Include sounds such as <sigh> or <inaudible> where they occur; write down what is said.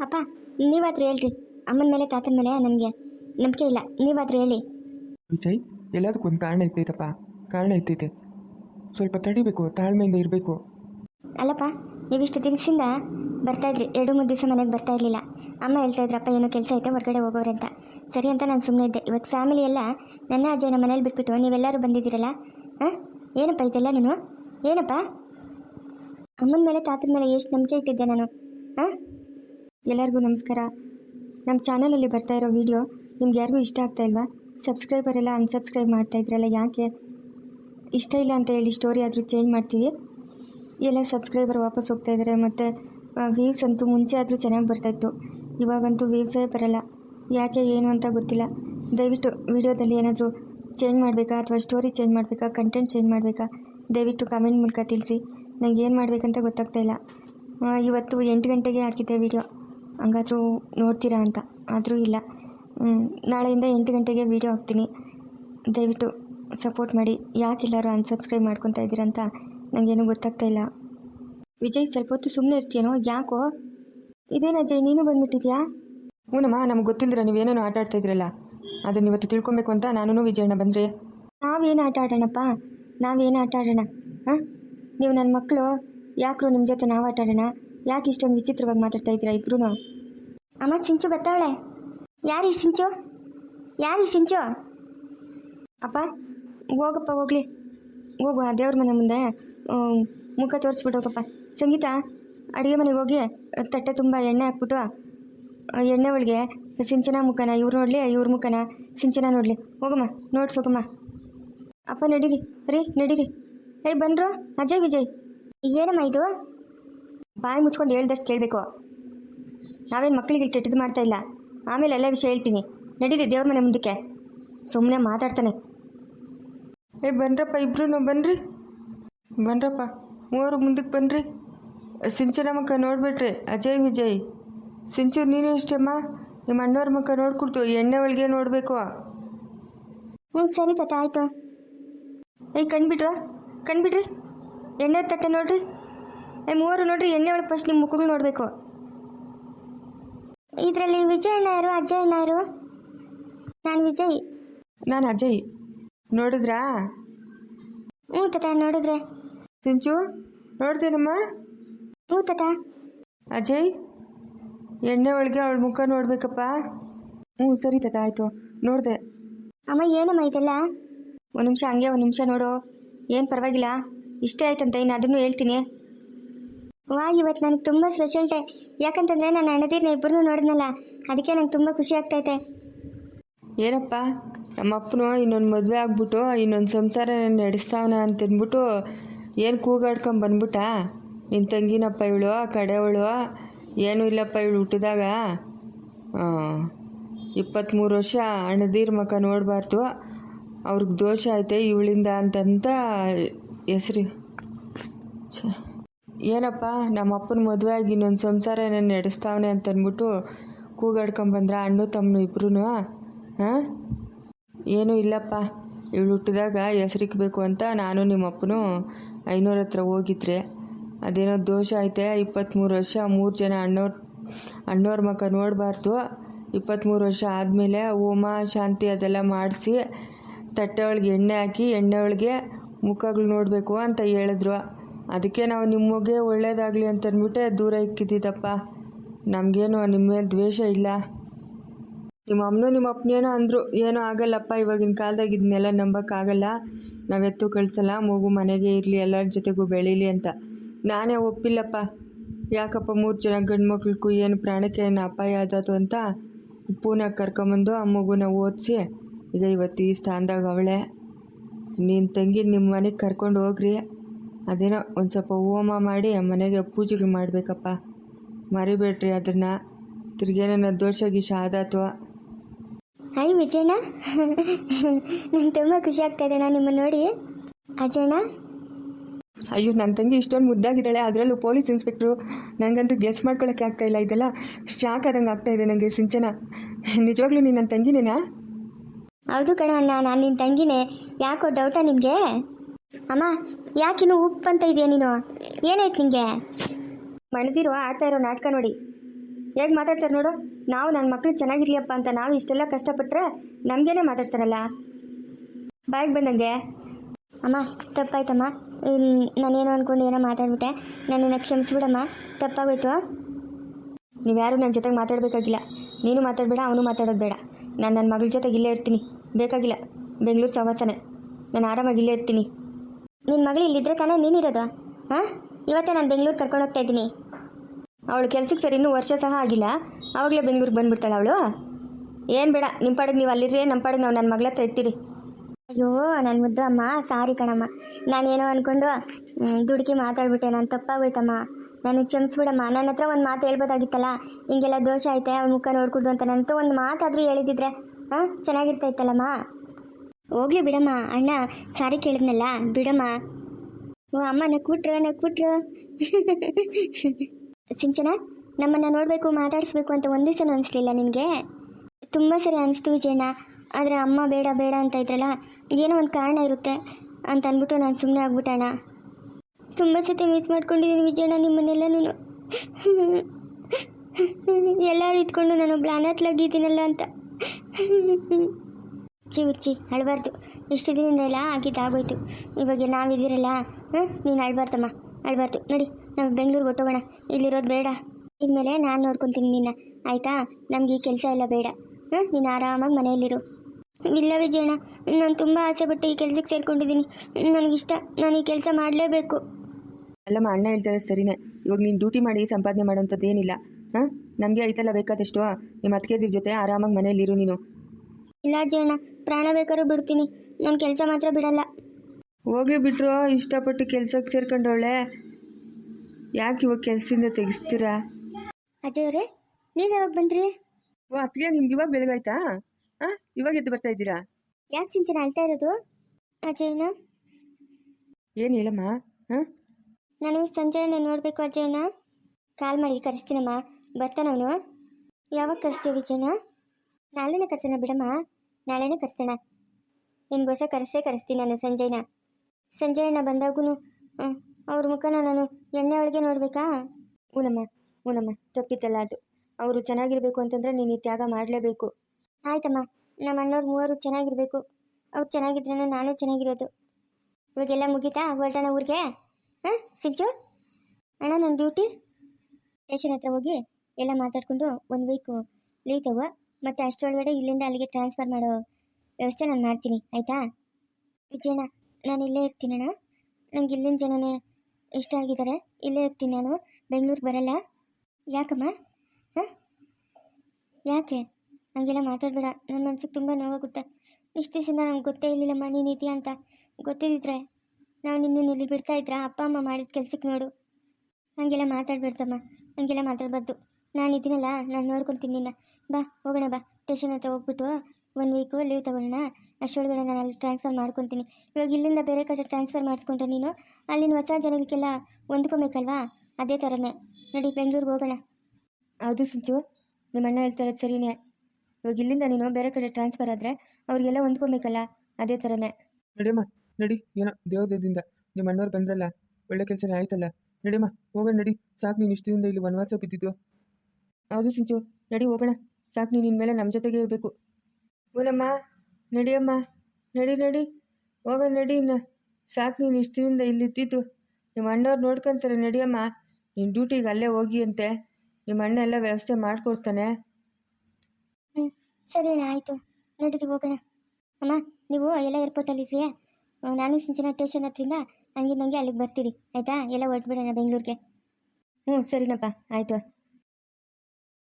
ಅಪ್ಪ ನೀವಾದ್ರೂ ಹೇಳ್ರಿ. ಅಮ್ಮನ ಮೇಲೆ ತಾತನ ಮೇಲೆ ನನಗೆ ನಂಬಿಕೆ ಇಲ್ಲ. ನೀವಾದ್ರೂ ಹೇಳಿ. ವಿಜಯ್ ಎಲ್ಲದಕ್ಕೂ ಒಂದು ಕಾರಣ ಇರ್ತೈತಪ್ಪ. ಕಾರಣ ಇರ್ತೈತೆ. ಸ್ವಲ್ಪ ತಡಿಬೇಕು ತಾಳ್ಮೆಯಿಂದ ಇರಬೇಕು. ಅಲ್ಲಪ್ಪ ನೀವಿಷ್ಟು ದಿವಸದಿಂದ ಬರ್ತಾ ಇದ್ರಿ. ಎರಡು ಮೂರು ದಿವಸ ಮನೆಗೆ ಬರ್ತಾ ಇರಲಿಲ್ಲ. ಅಮ್ಮ ಹೇಳ್ತಾ ಇದ್ರಪ್ಪ ಏನೋ ಕೆಲಸ ಐತೆ ಹೊರಗಡೆ ಹೋಗೋರೆ ಅಂತ. ಸರಿ ಅಂತ ನಾನು ಸುಮ್ಮನೆ ಇದ್ದೆ. ಇವತ್ತು ಫ್ಯಾಮಿಲಿ ಎಲ್ಲ ನನ್ನ ಅಜ್ಜನ ಮನೇಲಿ ಬಿಟ್ಬಿಟ್ಟು ನೀವೆಲ್ಲರೂ ಬಂದಿದ್ದೀರಲ್ಲ? ಹಾಂ? ಏನಪ್ಪ ಇದೆಲ್ಲ ನೀನು? ಏನಪ್ಪ? ಅಮ್ಮನ ಮೇಲೆ ತಾತನ ಮೇಲೆ ಎಷ್ಟು ನಂಬಿಕೆ ಇಟ್ಟಿದ್ದೆ ನಾನು? ಹಾಂ? ಎಲ್ಲರಿಗೂ ನಮಸ್ಕಾರ. ನಮ್ಮ ಚಾನಲಲ್ಲಿ ಬರ್ತಾ ಇರೋ ವಿಡಿಯೋ ನಿಮ್ಗೆ ಯಾರಿಗೂ ಇಷ್ಟ ಆಗ್ತಾ ಇಲ್ವಾ? ಸಬ್ಸ್ಕ್ರೈಬರ್ ಎಲ್ಲ ಅನ್ಸಬ್ಸ್ಕ್ರೈಬ್ ಮಾಡ್ತಾ ಇದ್ರಲ್ಲ ಯಾಕೆ? ಇಷ್ಟ ಇಲ್ಲ ಅಂತ ಹೇಳಿ ಸ್ಟೋರಿ ಆದರೂ ಚೇಂಜ್ ಮಾಡ್ತೀವಿ. ಎಲ್ಲ ಸಬ್ಸ್ಕ್ರೈಬರ್ ವಾಪಸ್ ಹೋಗ್ತಾ ಇದ್ದಾರೆ ಮತ್ತು ವೀವ್ಸ್ ಅಂತೂ ಮುಂಚೆ ಆದರೂ ಚೆನ್ನಾಗಿ ಬರ್ತಾಯಿತ್ತು ಇವಾಗಂತೂ ವೀವ್ಸೇ ಬರಲ್ಲ. ಯಾಕೆ, ಏನು ಅಂತ ಗೊತ್ತಿಲ್ಲ. ದಯವಿಟ್ಟು ವಿಡಿಯೋದಲ್ಲಿ ಏನಾದರೂ ಚೇಂಜ್ ಮಾಡಬೇಕಾ ಅಥವಾ ಸ್ಟೋರಿ ಚೇಂಜ್ ಮಾಡಬೇಕಾ ಕಂಟೆಂಟ್ ಚೇಂಜ್ ಮಾಡಬೇಕಾ, ದಯವಿಟ್ಟು ಕಮೆಂಟ್ ಮೂಲಕ ತಿಳಿಸಿ. ನನಗೆ ಏನು ಮಾಡಬೇಕಂತ ಗೊತ್ತಾಗ್ತಾ ಇಲ್ಲ. ಇವತ್ತು ಎಂಟು ಗಂಟೆಗೆ ಹಾಕಿದ್ದೆ ವಿಡಿಯೋ ಹಂಗಾದ್ರೂ ನೋಡ್ತೀರಾ ಅಂತ. ಆದರೂ ಇಲ್ಲ. ನಾಳೆಯಿಂದ ಎಂಟು ಗಂಟೆಗೆ ವೀಡಿಯೋ ಹಾಕ್ತೀನಿ. ದಯವಿಟ್ಟು ಸಪೋರ್ಟ್ ಮಾಡಿ. ಯಾಕೆ ಎಲ್ಲರೂ ಅನ್ಸಬ್ಸ್ಕ್ರೈಬ್ ಮಾಡ್ಕೊತಾ ಇದ್ದೀರಂತ ನನಗೇನು ಗೊತ್ತಾಗ್ತಾ ಇಲ್ಲ. ವಿಜಯ್ ಸ್ವಲ್ಪ ಹೊತ್ತು ಸುಮ್ಮನೆ ಇರ್ತೀಯನೋ? ಯಾಕೋ? ಇದೇನ ಅಜಯ್ ನೀನು ಬಂದ್ಬಿಟ್ಟಿದ್ಯಾ? ಹ್ಞೂನಮ್ಮ ನಮ್ಗೆ ಗೊತ್ತಿಲ್ಲದ್ರೆ ನೀವೇನೇನೋ ಆಟ ಆಡ್ತಾ ಇದ್ರಲ್ಲ. ಅದನ್ನ ಇವತ್ತು ತಿಳ್ಕೊಬೇಕು ಅಂತ ನಾನು ವಿಜಯಣ್ಣ ಬಂದ್ರಿ. ನಾವೇನು ಆಟ ಆಡೋಣಪ್ಪ? ನಾವೇನು ಆಟ ಆಡೋಣ? ಹಾಂ? ನೀವು ನನ್ನ ಮಕ್ಕಳು ಯಾಕ್ರು ನಿಮ್ಮ ಜೊತೆ ನಾವು ಆಟ ಆಡೋಣ? ಯಾಕೆ ಇಷ್ಟೊಂದು ವಿಚಿತ್ರವಾಗಿ ಮಾತಾಡ್ತಾ ಇದ್ದೀರಾ ಇಬ್ರು ಅಮ್ಮ, ಸಿಂಚು ಬತ್ತವಳೆ? ಯಾರು ಸಿಂಚು? ಯಾರು ಸಿಂಚು? ಅಪ್ಪ, ಹೋಗಪ್ಪ, ಹೋಗ್ಲಿ. ಹೋಗು ಆ ದೇವ್ರ ಮನೆ ಮುಂದೆ. ಮುಖ ತೋರಿಸ್ಬಿಟ್ಟು ಹೋಗಪ್ಪ ಸಂಗೀತ, ಅಡುಗೆ ಮನೆಗೆ ಹೋಗಿ ತಟ್ಟೆ ತುಂಬ ಎಣ್ಣೆ ಹಾಕ್ಬಿಟ್ಟು ಎಣ್ಣೆ ಒಳಗೆ ಸಿಂಚನ ಮುಖನ, ಇವ್ರು ನೋಡಲಿ, ಇವ್ರ ಮುಖನ, ಸಿಂಚನ ನೋಡಲಿ. ಹೋಗಮ್ಮ ನೋಡ್ಸೋಗಮ್ಮ ಅಪ್ಪ, ನಡೀರಿ. ರೀ, ನಡೀರಿ. ಏಯ್, ಬಂದರು? ಅಜಯ್, ವಿಜಯ್. ಏನಮ್ಮ ಇದು? ಬಾಯಿ ಮುಚ್ಕೊಂಡು ಹೇಳ್ದಷ್ಟು ಕೇಳಬೇಕು. ನಾವೇನು ಮಕ್ಕಳಿಗೆ ಕೆಟ್ಟದ್ದು ಮಾಡ್ತಾ ಇಲ್ಲ. ಆಮೇಲೆ ಎಲ್ಲ ವಿಷಯ ಹೇಳ್ತೀನಿ. ನಡೀರಿ ದೇವ್ರ ಮನೆ ಮುಂದಕ್ಕೆ. ಸುಮ್ಮನೆ ಮಾತಾಡ್ತಾನೆ. ಏ ಬನ್ರಪ್ಪ ಇಬ್ರು ಬನ್ರಿ. ಬನ್ರಪ್ಪ ಮೂವರು ಮುಂದಕ್ಕೆ ಬನ್ರಿ. ಸಿಂಚನ ಮುಖ ನೋಡ್ಬಿಟ್ರಿ ಅಜಯ್ ವಿಜಯ್. ಸಿಂಚು ನೀನು ಇಷ್ಟಮ್ಮ? ನಿಮ್ಮ ಅಣ್ಣವ್ರ ಮುಖ ನೋಡ್ಕೊಡ್ತು ಎಣ್ಣೆ ಒಳಗೆ ನೋಡಬೇಕು. ಹ್ಞೂ ಸರಿ ತಾತ ಆಯಿತು. ಏಯ್ ಕಣ್ಬಿಟ್ರ? ಕಣ್ಬಿಡ್ರಿ ಎಣ್ಣೆ ತಟ್ಟೆ ನೋಡ್ರಿ? ಏ ಮೂವರು ನೋಡ್ರಿ ಎಣ್ಣೆ ಒಳಗೆ ಫಸ್ಟ್ ನಿಮ್ಮ ಮುಖಗಳು ನೋಡಬೇಕು. ಇದರಲ್ಲಿ ವಿಜಯ್ ಅಣ್ಣ ಯಾರು ಅಜಯ್ ಅಣ್ಣ ಯಾರು? ನಾನು ವಿಜಯ್. ನಾನು ಅಜಯ್. ನೋಡಿದ್ರಾ? ಹ್ಞೂ ತಾತ ನೋಡಿದ್ರೆ. ಸಿಂಚು ನೋಡ್ತೀನಮ್ಮ? ಹ್ಞೂ ತಾತ. ಅಜಯ್ ಎಣ್ಣೆ ಒಳಗೆ ಅವಳ ಮುಖ ನೋಡ್ಬೇಕಪ್ಪ. ಹ್ಞೂ ಸರಿ ತಾತ ಆಯಿತು. ನೋಡಿದೆ. ಅಮ್ಮ ಏನಮ್ಮ ಇದೆಲ್ಲ? ಒಂದು ನಿಮಿಷ ಹಂಗೆ ಒಂದು ನಿಮಿಷ ನೋಡು. ಏನು ಪರವಾಗಿಲ್ಲ. ಇಷ್ಟೇ ಆಯ್ತಂತ ಇನ್ನು ಅದನ್ನು ಹೇಳ್ತೀನಿ. ವಾ ಇವತ್ತು ನನಗೆ ತುಂಬ ಸ್ಪೆಷಲ್ ಡೇ ಯಾಕಂತಂದರೆ ನಾನು ಅಣ್ಣದಿರ್ನ ಇಬ್ಬರನ್ನೂ ನೋಡಿದ್ನಲ್ಲ, ಅದಕ್ಕೆ ನಂಗೆ ತುಂಬ ಖುಷಿ ಆಗ್ತೈತೆ. ಏನಪ್ಪ ನಮ್ಮ ಅಪ್ಪನ ಇನ್ನೊಂದು ಮದುವೆ ಆಗ್ಬಿಟ್ಟು, ಇನ್ನೊಂದು ಸಂಸಾರ ನಡೆಸ್ತಾವನ ಅಂತಂದ್ಬಿಟ್ಟು, ಏನು ಕೂಗಾಡ್ಕೊಂಬಂದ್ಬಿಟ್ಟ ನಿನ್ನ ತಂಗಿನಪ್ಪ ಇವಳು ಕಡೆವಳು ಏನೂ ಇಲ್ಲಪ್ಪ ಇವಳು ಹುಟ್ಟಿದಾಗ. ಇಪ್ಪತ್ತ್ಮೂರು ವರ್ಷ ಅಣ್ಣದೀರ್ ಮಕ ನೋಡಬಾರ್ದು, ಅವ್ರಿಗೆ ದೋಷ ಐತೆ ಇವಳಿಂದ ಅಂತಂತ ಹೆಸ್ರಿ. ಛ. ಏನಪ್ಪ, ನಮ್ಮ ಅಪ್ಪನ ಮದುವೆ ಆಗಿ ಇನ್ನೊಂದು ಸಂಸಾರ ನಡೆಸ್ತಾವನೆ ಅಂತಂದ್ಬಿಟ್ಟು ಕೂಗಾಡ್ಕೊಂಬಂದ್ರ ಅಣ್ಣು ತಮ್ಮನು ಇಬ್ರು ಹಾಂ ಏನೂ ಇಲ್ಲಪ್ಪ. ಇವಳು ಹುಟ್ಟಿದಾಗ ಹೆಸರಿಕ್ಬೇಕು ಅಂತ ನಾನು ನಿಮ್ಮ ಅಪ್ಪನು ಐನೂರ ಹತ್ರ ಹೋಗಿದ್ರೆ. ಅದೇನೋ ದೋಷ ಐತೆ ಇಪ್ಪತ್ತ್ಮೂರು ವರ್ಷ ಮೂರು ಜನ ಅಣ್ಣವ್ರ ಅಣ್ಣವ್ರ ಮಕ್ಕ ನೋಡಬಾರ್ದು. ಇಪ್ಪತ್ತ್ಮೂರು ವರ್ಷ ಆದಮೇಲೆ ಹೋಮ, ಶಾಂತಿ ಅದೆಲ್ಲ ಮಾಡಿಸಿ ತಟ್ಟೆ ಒಳಗೆ ಎಣ್ಣೆ ಹಾಕಿ ಎಣ್ಣೆ ಒಳಗೆ ಮುಖಗಳು ನೋಡಬೇಕು ಅಂತ ಹೇಳಿದ್ರು. ಅದಕ್ಕೆ ನಾವು ನಿಮಗೆ ಒಳ್ಳೇದಾಗಲಿ ಅಂತಂದ್ಬಿಟ್ಟೆ ದೂರ ಇಕ್ಕಿದ್ದಿದ್ದಪ್ಪ ನಮಗೇನು ನಿಮ್ಮ ಮೇಲೆ ದ್ವೇಷ ಇಲ್ಲ. ನಿಮ್ಮ ಅಮ್ಮನೂ ನಿಮ್ಮ ಅಪ್ಪನೇನೋ ಅಂದರು, ಏನೂ ಆಗಲ್ಲಪ್ಪ ಇವಾಗಿನ ಕಾಲದಾಗ ಇದನ್ನೆಲ್ಲ ನಂಬೋಕ್ಕಾಗಲ್ಲ. ನಾವೆತ್ತು ಕಳಿಸಲ್ಲ, ಮಗು ಮನೆಗೆ ಇರಲಿ, ಎಲ್ಲರ ಜೊತೆಗೂ ಬೆಳೀಲಿ ಅಂತ. ನಾನೇ ಒಪ್ಪಿಲ್ಲಪ್ಪ. ಯಾಕಪ್ಪ ಮೂರು ಜನ ಗಂಡು ಮಕ್ಳಿಗೂ ಏನು ಪ್ರಾಣಕ್ಕೆ ಏನು ಅಪಾಯ ಆದತು ಅಂತ ಪೂನಾಗ ಕರ್ಕೊಂಬಂದು ಆ ಮಗುನ ಓದಿಸಿ, ಈಗ ಇವತ್ತು ಈ ಸ್ಥಾನದಾಗ ಅವಳೆ. ನಿನ್ನ ತಂಗಿ ನಿಮ್ಮ ಮನೆಗೆ ಕರ್ಕೊಂಡು ಹೋಗ್ರಿ. ಅದೇನೋ ಒಂದು ಸ್ವಲ್ಪ ಹೋಮ ಮಾಡಿ ಆ ಮನೆಗೆ ಪೂಜೆಗಳು ಮಾಡಬೇಕಪ್ಪ. ಮರಿಬೇಡ್ರಿ ಅದನ್ನು ತಿರ್ಗೇನ ದೋಷ ಗೀಷ ಅಥವಾ. ಹಾಯ್ ವಿಜಯಣ್ಣ. ನಂಗೆ ತುಂಬ ಖುಷಿ ಆಗ್ತಾ ಇದೆ ಅಣ್ಣ ನಿಮ್ಮನ್ನು ನೋಡಿ. ಅಜಯಣ್ಣ. ಅಯ್ಯೋ ನನ್ನ ತಂಗಿ ಇಷ್ಟೊಂದು ಮುದ್ದಾಗಿದ್ದಾಳೆ. ಅದರಲ್ಲೂ ಪೊಲೀಸ್ ಇನ್ಸ್ಪೆಕ್ಟ್ರು. ನನಗಂತೂ ಗೆಸ್ ಮಾಡ್ಕೊಳ್ಳೋಕ್ಕೆ ಆಗ್ತಾ ಇಲ್ಲ ಇದೆಲ್ಲ. ಶಾಕ್ ಆದಂಗೆ ಆಗ್ತಾ ಇದೆ ನನಗೆ ಸಿಂಚನ. ನಿಜವಾಗ್ಲೂ ನೀನು ನನ್ನ ತಂಗಿನೇನಾ? ಹೌದು ಕಣ ಅಣ್ಣ ನಾನು ನಿನ್ನ ತಂಗಿನೇ. ಯಾಕೋ ಡೌಟಾ ನಿನಗೆ ಅಮ್ಮ ಯಾಕಿನ್ನು ಉಪ್ಪು ಅಂತ ಇದೆಯಾ ನೀನು? ಏನಾಯ್ತು ನಿಂಗೆ? ಮಣದಿರೋ ಆಡ್ತಾ ಇರೋ ನಾಟಕ ನೋಡಿ. ಹೇಗೆ ಮಾತಾಡ್ತಾರೆ ನೋಡು. ನಾವು ನನ್ನ ಮಕ್ಳು ಚೆನ್ನಾಗಿರ್ಲಿಯಪ್ಪ ಅಂತ ನಾವು ಇಷ್ಟೆಲ್ಲ ಕಷ್ಟಪಟ್ಟರೆ ನಮಗೇನೆ ಮಾತಾಡ್ತಾರಲ್ಲ. ಬಾಯಿಗೆ ಬಂದಂಗೆ. ಅಮ್ಮ ತಪ್ಪಾಯ್ತಮ್ಮ. ನಾನೇನು ಅಂದ್ಕೊಂಡು ಏನೋ ಮಾತಾಡ್ಬಿಟ್ಟೆ. ನನ್ನನ್ನು ಕ್ಷಮಿಸ್ಬಿಡಮ್ಮ. ತಪ್ಪಾಗೋಯ್ತು. ನೀವ್ಯಾರು ನನ್ನ ಜೊತೆಗೆ ಮಾತಾಡಬೇಕಾಗಿಲ್ಲ. ನೀನು ಮಾತಾಡಬೇಡ ಅವನು ಮಾತಾಡೋದು ಬೇಡ. ನಾನು ನನ್ನ ಮಗಳ ಜೊತೆಗೆ ಇಲ್ಲೇ ಇರ್ತೀನಿ. ಬೇಕಾಗಿಲ್ಲ. ಬೆಂಗಳೂರು ಸವಾಸನೆ. ನಾನು ಆರಾಮಾಗಿ ಇಲ್ಲೇ ಇರ್ತೀನಿ. ನಿನ್ನ ಮಗಳು ಇಲ್ಲಿದ್ರೆ ತಾನೇ ನೀನಿರೋದು? ಹಾಂ? ಇವತ್ತೇ ನಾನು ಬೆಂಗಳೂರು ಕರ್ಕೊಂಡು ಹೋಗ್ತಾ ಇದ್ದೀನಿ. ಅವಳು ಕೆಲ್ಸಕ್ಕೆ ಸರಿ ಇನ್ನೂ ವರ್ಷ ಸಹ ಆಗಿಲ್ಲ. ಆವಾಗಲೇ ಬೆಂಗಳೂರಿಗೆ ಬಂದ್ಬಿಡ್ತಾಳೆ ಅವಳು. ಏನು ಬೇಡ ನಿಮ್ಮ ಪಾಡಿಗೆ ನೀವು ಅಲ್ಲಿರ್ರಿ ನಮ್ಮ ಪಾಡಿಗೆ ನಾವು ನನ್ನ ಮಗಳ ಹತ್ರ ಇರ್ತೀರಿ. ಅಯ್ಯೋ ನನ್ನ ಮುದ್ದು ಅಮ್ಮ, ಸಾರಿ ಕಣಮ್ಮ. ನಾನೇನೋ ಅಂದ್ಕೊಂಡು ದುಡುಕಿ ಮಾತಾಡ್ಬಿಟ್ಟೆ ನಾನು ತಪ್ಪಾಗೋಯ್ತಮ್ಮ. ನನಗೆ ಕ್ಷಮಿಸ್ಬಿಡಮ್ಮ ನನ್ನ ಹತ್ರ ಒಂದು ಮಾತು ಹೇಳ್ಬೋದಾಗಿತ್ತಲ್ಲ? ಹಿಂಗೆಲ್ಲ ದೋಷ ಐತೆ ಅವ್ನ ಮುಖ ನೋಡ್ಕೊಡ್ದು ಅಂತ ನನ್ನ ಒಂದು ಮಾತಾದರೂ ಹೇಳಿದಿದ್ರೆ, ಹಾಂ? ಚೆನ್ನಾಗಿರ್ತಾ ಇತ್ತಲ್ಲಮ್ಮ? ಹೋಗ್ಲಿ ಬಿಡಮ್ಮ. ಅಣ್ಣ, ಸಾರಿ ಕೇಳಿದ್ನಲ್ಲ. ಬಿಡಮ್ಮ. ಓ ಅಮ್ಮ ನಕ್ಬಿಟ್ರು ನಕ್ಬಿಟ್ರು <laughs> ಸಿಂಚನ, ನಮ್ಮನ್ನು ನೋಡಬೇಕು, ಮಾತಾಡಿಸ್ಬೇಕು ಅಂತ ಒಂದೇ ಸಲ ಅನಿಸ್ಲಿಲ್ಲ ನಿನಗೆ? ತುಂಬ ಸರಿ ಅನಿಸ್ತು ವಿಜಯಣ್ಣ. ಆದರೆ ಅಮ್ಮ ಬೇಡ ಬೇಡ ಅಂತ ಇದ್ರಲ್ಲ, ಏನೋ ಒಂದು ಕಾರಣ ಇರುತ್ತೆ ಅಂತ ಅಂದ್ಬಿಟ್ಟು ನಾನು ಸುಮ್ಮನೆ ಆಗ್ಬಿಟ್ಟಣ ತುಂಬ ಸತಿ ಮಿಸ್ ಮಾಡ್ಕೊಂಡಿದ್ದೀನಿ ವಿಜಯಣ್ಣ ನಿಮ್ಮನ್ನೆಲ್ಲನೂ. <laughs> ಎಲ್ಲರೂ ಇಟ್ಕೊಂಡು ನಾನು ಬ್ಲಾನತ್ ಲಗ್ಗಿದ್ದೀನಲ್ಲ ಅಂತ. <laughs> ಚಿ ಉಚ್ಚಿ ಅಳಬಾರ್ದು. ಇಷ್ಟು ದಿನದಿಂದ ಎಲ್ಲ ಆಗಿದ್ದಾಗೋಯ್ತು ಇವಾಗ ನಾವಿದ್ದೀರಲ್ಲ ಹ್ಞೂ ನೀನು ಅಳಬಾರ್ದಮ್ಮ, ಅಳಬಾರ್ದು. ನೋಡಿ, ನಾವು ಬೆಂಗಳೂರಿಗೆ ಹೊಟ್ಟೋಗೋಣ ಇಲ್ಲಿರೋದು ಬೇಡ. ಇನ್ಮೇಲೆ ನಾನು ನೋಡ್ಕೊತೀನಿ ನಿನ್ನ. ಆಯಿತಾ? ನಮ್ಗೆ ಈ ಕೆಲಸ ಎಲ್ಲ ಬೇಡ. ಹ್ಞೂ ನೀನು ಆರಾಮಾಗಿ ಮನೆಯಲ್ಲಿರು. ಇಲ್ಲ ವಿಜಯಣ್ಣ, ನಾನು ತುಂಬ ಆಸೆ ಪಟ್ಟು ಈ ಕೆಲಸಕ್ಕೆ ಸೇರ್ಕೊಂಡಿದ್ದೀನಿ. ನನಗಿಷ್ಟ, ನಾನು ಈ ಕೆಲಸ ಮಾಡಲೇಬೇಕು. ಅಲ್ಲಮ್ಮ, ಅಣ್ಣ ಹೇಳ್ತಾರೆ ಸರಿನೇ. ಇವಾಗ ನೀನು ಡ್ಯೂಟಿ ಮಾಡಿ ಸಂಪಾದನೆ ಮಾಡೋಂಥದ್ದು ಏನಿಲ್ಲ. ಹಾಂ? ನಮಗೆ ಐತಲ್ಲ ಬೇಕಾದಷ್ಟು. ನಿಮ್ಮ ಅತ್ತಿಗೆದ್ರ ಜೊತೆ ಆರಾಮಾಗಿ ಮನೆಯಲ್ಲಿರು ನೀನು. ಇಲ್ಲ ಜೀವನ ಪ್ರಾಣ ಬೇಕಾದ್ರೂ ಬಿಡ್ತೀನಿ. ನನ್ನ ಕೆಲಸ ಮಾತ್ರ ಬಿಡಲ್ಲ. ಹೋಗ್ಲಿ ಬಿಟ್ರು ಇಷ್ಟಪಟ್ಟು ಕೆಲ್ಸಕ್ಕೆ ಸೇರ್ಕೊಂಡವಳೆ. ಯಾಕೆ ಇವಾಗ ಕೆಲಸದಿಂದ ತೆಗಿಸ್ತೀರಾ? ಅಜಯ್ರೆ ನೀವು ಯಾವಾಗ ಬಂದ್ರಿ? ಓ ಅತ್ತಿಗೆ ನಿಮ್ಗೆ ಇವಾಗ ಬೆಳಗಾಯ್ತಾ? ಹಾಂ ಇವಾಗ ಎದ್ದು ಬರ್ತಾ ಇದ್ದೀರಾ? ಯಾಕೆ ಸಿಂಚನ ಅಳ್ತಾ ಇರೋದು? ಅಜಯಣ್ಣ ಏನು ಹೇಳಮ್ಮ ಹಾಂ ನಾನು ಸಂಜೆ ನೋಡಬೇಕು ಅಜಯಣ್ಣ ಕಾಲ್ ಮಾಡಿ ಕರೆಸ್ತೀನಮ್ಮ. ಬರ್ತಾನವನು. ಯಾವಾಗ ಕರೆಸ್ತೀವಿ ವಿಜಯನ? ನಾಳೆನೇ ಕರ್ಸೋಣ ಬಿಡಮ್ಮ. ನಾಳೆನೇ ಕರ್ಸೋಣ ನಿನ್ಗೋಸ ಕರೆಸೇ ಕರೆಸ್ತೀನಿ ನಾನು ಸಂಜಯನ. ಸಂಜಯನ ಬಂದಾಗೂ ಅವ್ರ ಮುಖನ ನಾನು ಎಣ್ಣೆ ಒಳಗೆ ನೋಡಬೇಕಾ? ಊನಮ್ಮ ಊನಮ್ಮ ತಪ್ಪಿತಲ್ಲ ಅದು. ಅವರು ಚೆನ್ನಾಗಿರ್ಬೇಕು ಅಂತಂದ್ರೆ ನೀನು ಈ ತ್ಯಾಗ ಮಾಡಲೇಬೇಕು. ಆಯ್ತಮ್ಮ ನಮ್ಮ ಅಣ್ಣವ್ರು ಮೂವರು ಚೆನ್ನಾಗಿರ್ಬೇಕು. ಅವ್ರು ಚೆನ್ನಾಗಿದ್ರೆ ನಾನು ಚೆನ್ನಾಗಿರೋದು. ಇವಾಗೆಲ್ಲ ಮುಗೀತಾ ಹೊರಟೋಣ ಊರಿಗೆ? ಹಾಂ ಸಿಗ್ಜು ಅಣ್ಣ ನನ್ನ ಡ್ಯೂಟಿ? ಸ್ಟೇಷನ್ ಹತ್ರ ಹೋಗಿ ಎಲ್ಲ ಮಾತಾಡಿಕೊಂಡು ಒಂದು ವೀಕು ಲೀವ್ ತಗೋ. ಮತ್ತು ಅಷ್ಟರೊಳಗಡೆ ಇಲ್ಲಿಂದ ಅಲ್ಲಿಗೆ ಟ್ರಾನ್ಸ್ಫರ್ ಮಾಡೋ ವ್ಯವಸ್ಥೆ ನಾನು ಮಾಡ್ತೀನಿ, ಆಯಿತಾ? ವಿಜಯಣ್ಣ, ನಾನು ಇಲ್ಲೇ ಇರ್ತೀನಣ್ಣ. ನಂಗೆ ಇಲ್ಲಿನ ಜನನೇ ಇಷ್ಟ ಆಗಿದ್ದಾರೆ ಇಲ್ಲೇ ಇರ್ತೀನಿ ನಾನು. ಬೆಂಗಳೂರಿಗೆ ಬರಲ್ಲ. ಯಾಕಮ್ಮ? ಹಾಂ? ಯಾಕೆ? ಹಂಗೆಲ್ಲ ಮಾತಾಡಬೇಡ. ನನ್ನ ಮನ್ಸಿಗೆ ತುಂಬ ನೋವಾಗುತ್ತೆ. ಇಷ್ಟು ದಿವಸದಿಂದ ನಮ್ಗೆ ಗೊತ್ತೇ ಇರಲಿಲ್ಲಮ್ಮ ನೀನು ಇದೆಯಾ ಅಂತ. ಗೊತ್ತಿದ್ದಿದ್ರೆ ನಾವು ನಿನ್ನ ಇಲ್ಲಿ ಬಿಡ್ತಾ ಇದ್ರೆ, ಅಪ್ಪ ಅಮ್ಮ ಮಾಡಿದ ಕೆಲ್ಸಕ್ಕೆ ನೋಡು. ಹಂಗೆಲ್ಲ ಮಾತಾಡ್ಬೇಡ್ದಮ್ಮ. ಹಂಗೆಲ್ಲ ಮಾತಾಡ್ಬಾರ್ದು. ನಾನು ಇದ್ದೀನಲ್ಲ ನಾನು ನೋಡ್ಕೊತೀನಿ ನಿನ್ನ. ಬಾ ಹೋಗೋಣ ಬಾ. ಟ್ಯೂಷನ್ ಹತ್ರ ಹೋಗ್ಬಿಟ್ಟು ಒನ್ ವೀಕು ಲೀವ್ ತೊಗೊಳ್ಳೋಣ. ಅಷ್ಟೊಳಗಡೆ ನಾನು ಅಲ್ಲಿ ಟ್ರಾನ್ಸ್ಫರ್ ಮಾಡ್ಕೊತೀನಿ. ಇವಾಗ ಇಲ್ಲಿಂದ ಬೇರೆ ಕಡೆ ಟ್ರಾನ್ಸ್ಫರ್ ಮಾಡಿಸ್ಕೊಂಡ್ರೆ ನೀನು ಅಲ್ಲಿನ ಹೊಸ ಜನಕ್ಕೆಲ್ಲ ಹೊಂದ್ಕೊಬೇಕಲ್ವಾ ಅದೇ ಥರನೇ ನೋಡಿ ಬೆಂಗಳೂರಿಗೆ ಹೋಗೋಣ. ಹೌದು ಸುಂಚು ನಿಮ್ಮ ಅಣ್ಣ ಹೇಳ್ತಾರೆ ಸರಿನೇ. ಇವಾಗ ಇಲ್ಲಿಂದ ನೀನು ಬೇರೆ ಕಡೆ ಟ್ರಾನ್ಸ್ಫರ್ ಆದರೆ ಅವ್ರಿಗೆಲ್ಲ ಹೊಂದ್ಕೊಬೇಕಲ್ಲ ಅದೇ ಥರನೇ ನಡಿಯಮ್ಮ ನಡಿ. ಏನೋ ದೇವದಿಂದ ನಿಮ್ಮ ಅಣ್ಣವ್ರು ಬಂದ್ರಲ್ಲ ಒಳ್ಳೆ ಕೆಲಸನೇ ಆಯ್ತಲ್ಲ. ನಡಿಯಮ್ಮ ಹೋಗೋಣ ನಡಿ. ಸಾಕು ನೀನು ಇಷ್ಟು ದಿನದಿಂದ ಇಲ್ಲಿ ವನವಾಸ ಬಿದ್ದಿದ್ದು. ಹೌದು ಸಿಂಚು ನಡಿ ಹೋಗೋಣ. ಸಾಕು ನೀನು ಇನ್ಮೇಲೆ ನಮ್ಮ ಜೊತೆಗೆ ಇರಬೇಕು. ಓನಮ್ಮ ನಡಿಯಮ್ಮ ನಡಿ ನಡಿ. ಹೋಗೋಣ ನಡಿ ಇನ್ನು. ಸಾಕು ನೀನು ಇಷ್ಟು ದಿನದಿಂದ ಇಲ್ಲಿದ್ದಿದ್ದು. ನಿಮ್ಮ ಅಣ್ಣವ್ರು ನೋಡ್ಕೊಂತಾರೆ ನಡಿಯಮ್ಮ. ನಿನ್ನ ಡ್ಯೂಟಿಗೆ ಅಲ್ಲೇ ಹೋಗಿ ಅಂತೆ. ನಿಮ್ಮ ಅಣ್ಣ ಎಲ್ಲ ವ್ಯವಸ್ಥೆ ಮಾಡಿಕೊಡ್ತಾನೆ. ಹ್ಞೂ ಸರಿ ಅಣ್ಣ ಆಯಿತು. ನಡೀತು ಹೋಗೋಣ. ಅಮ್ಮ ನೀವು ಎಲ್ಲ ಏರ್ಪೋರ್ಟಲ್ಲಿರ್ರಿ ನಾನು ಸಿಂಚನ ಟೇಷನ್ ಹತ್ರಿಂದ ಹಂಗೆ ನನಗೆ ಅಲ್ಲಿಗೆ ಬರ್ತೀರಿ. ಆಯಿತಾ? ಎಲ್ಲ ಹೊರಟ್ಬಿಡೋಣ ಬೆಂಗಳೂರಿಗೆ. ಹ್ಞೂ ಸರಿನಪ್ಪ. ಆಯಿತು.